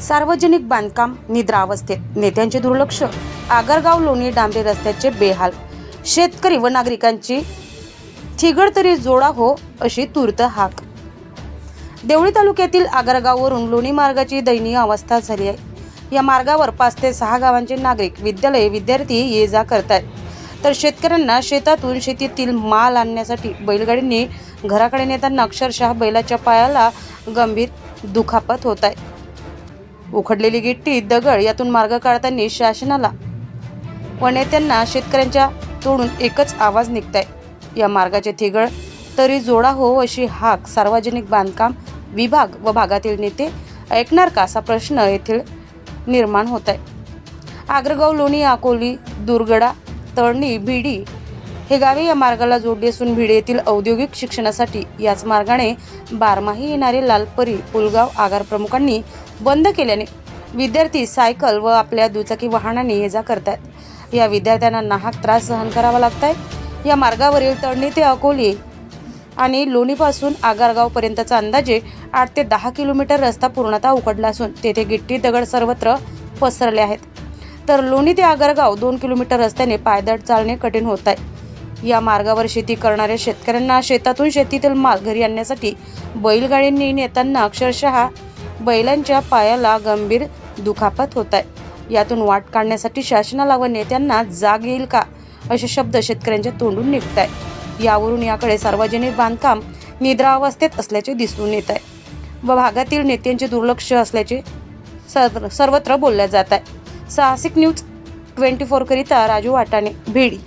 सार्वजनिक बांधकाम निद्रावस्थेत. नेत्यांचे दुर्लक्ष. आगरगाव लोणी डांबे रस्त्याचे बेहाल. शेतकरी व नागरिकांची थिगड तरी जोडा हो अशी तूर्त हाक. देवळी तालुक्यातील आगरगाववरून लोणी मार्गाची दयनीय अवस्था झाली आहे. या मार्गावर पाच ते सहा गावांचे नागरिक विद्यालय विद्यार्थी ये जा करतात तर शेतकऱ्यांना शेतातून शेतीतील माल आणण्यासाठी बैलगाडींनी घराकडे नेताना अक्षरशः बैलाच्या पायाला गंभीर दुखापत होत आहे. उखडलेली गिट्टी दगड यातून मार्ग काढताना शासनाला. व नेत्यांना शेतकऱ्यांच्या तोडून एकच आवाज निघताय. या मार्गाचे थिगळ तरी जोडा हो अशी हाक सार्वजनिक बांधकाम विभाग व भागातील नेते ऐकणार का असा प्रश्न येथील निर्माण होत आहे आग्रगाव लोणी अकोली दुर्गडा तळणी भिडी हे गावे या मार्गाला जोडली असून भिडे येथील औद्योगिक शिक्षणासाठी याच मार्गाने बारमाही येणारे लालपरी पुलगाव आगार प्रमुखांनी बंद केल्याने विद्यार्थी सायकल व आपल्या दुचाकी वाहनाने ये जा करतात या विद्यार्थ्यांना नाहक त्रास सहन करावा लागत आहे या मार्गावरील तळणी ते अकोली आणि लोणीपासून आगारगावपर्यंतचा अंदाजे आठ ते दहा किलोमीटर रस्ता पूर्णतः उकडला असून तेथे गिट्टी दगड सर्वत्र पसरले आहेत. तर लोणी ते आगारगाव दोन किलोमीटर रस्त्याने पायदळ चालणे कठीण होत आहे या मार्गावर शेती करणाऱ्या शेतकऱ्यांना शेतातून शेतीतील माल घरी आणण्यासाठी बैलगाडींनी नेताना अक्षरशः बैलांच्या पायाला गंभीर दुखापत होत आहे यातून वाट काढण्यासाठी शासनाला व नेत्यांना जाग येईल का? असे शब्द शेतकऱ्यांच्या तोंडून निघत आहे यावरून याकडे सार्वजनिक बांधकाम निद्रावस्थेत असल्याचे दिसून येत आहे व भागातील नेत्यांचे दुर्लक्ष असल्याचे सर्व- सर्वत्र बोलल्या जात आहे. साहसिक न्यूज ट्वेंटी फोरकरिता राजू वाटाणे भिडी